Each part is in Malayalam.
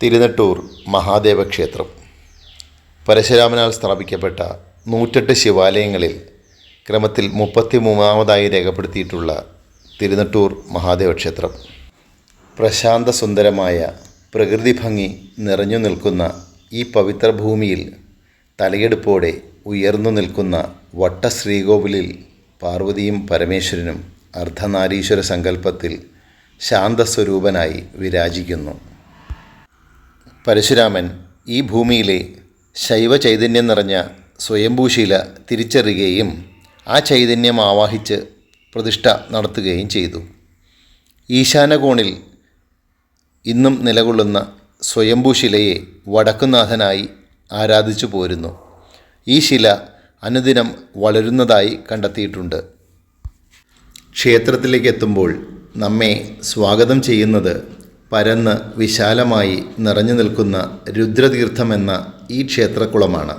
തിരുനെട്ടൂർ മഹാദേവ ക്ഷേത്രം പരശുരാമനാൽ സ്ഥാപിക്കപ്പെട്ട നൂറ്റെട്ട് ശിവാലയങ്ങളിൽ ക്രമത്തിൽ മുപ്പത്തി മൂന്നാമതായി രേഖപ്പെടുത്തിയിട്ടുള്ള തിരുനെട്ടൂർ മഹാദേവ ക്ഷേത്രം പ്രശാന്ത സുന്ദരമായ പ്രകൃതി ഭംഗി നിറഞ്ഞു നിൽക്കുന്ന ഈ പവിത്ര ഭൂമിയിൽ തലയെടുപ്പോടെ ഉയർന്നു നിൽക്കുന്ന വട്ട ശ്രീകോവിലിൽ പാർവതിയും പരമേശ്വരനും അർദ്ധനാരീശ്വര സങ്കല്പത്തിൽ ശാന്തസ്വരൂപനായി വിരാജിക്കുന്നു. പരശുരാമൻ ഈ ഭൂമിയിലെ ശൈവ ചൈതന്യം നിറഞ്ഞ സ്വയംഭൂശീല തിരിച്ചറിയുകയും ആ ചൈതന്യം ആവാഹിച്ച് പ്രതിഷ്ഠ നടത്തുകയും ചെയ്തു. ഈശാനകോണിൽ ഇന്നും നിലകൊള്ളുന്ന സ്വയംഭൂശിലയെ വടക്കുനാഥനായി ആരാധിച്ചു പോരുന്നു. ഈ ശില അനുദിനം വളരുന്നതായി കണ്ടെത്തിയിട്ടുണ്ട്. ക്ഷേത്രത്തിലേക്ക് എത്തുമ്പോൾ നമ്മെ സ്വാഗതം ചെയ്യുന്നത് പരന്ന് വിശാലമായി നിറഞ്ഞു നിൽക്കുന്ന രുദ്രതീർത്ഥമെന്ന ഈ ക്ഷേത്രക്കുളമാണ്.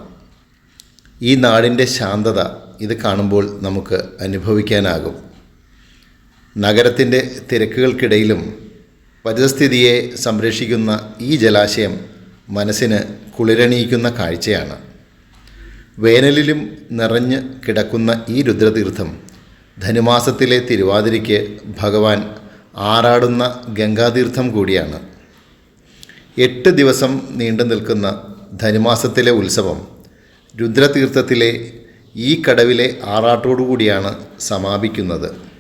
ഈ നാടിന്റെ ശാന്തത ഇത് കാണുമ്പോൾ നമുക്ക് അനുഭവിക്കാനാകും. നഗരത്തിന്റെ തിരക്കുകൾക്കിടയിലും പരിതസ്ഥിതിയെ സംരക്ഷിക്കുന്ന ഈ ജലാശയം മനസ്സിന് കുളിരണിയിക്കുന്ന കാഴ്ചയാണ്. വേനലിലും നിറഞ്ഞ് കിടക്കുന്ന ഈ രുദ്രതീർത്ഥം ധനുമാസത്തിലെ തിരുവാതിരയ്ക്ക് ഭഗവാൻ ആറാടുന്ന ഗംഗാതീർത്ഥം കൂടിയാണ്. എട്ട് ദിവസം നീണ്ടു നിൽക്കുന്ന ധനുമാസത്തിലെ ഉത്സവം രുദ്രതീർത്ഥത്തിലെ ഈ കടവിലെ ആറാട്ടോടുകൂടിയാണ് സമാപിക്കുന്നത്.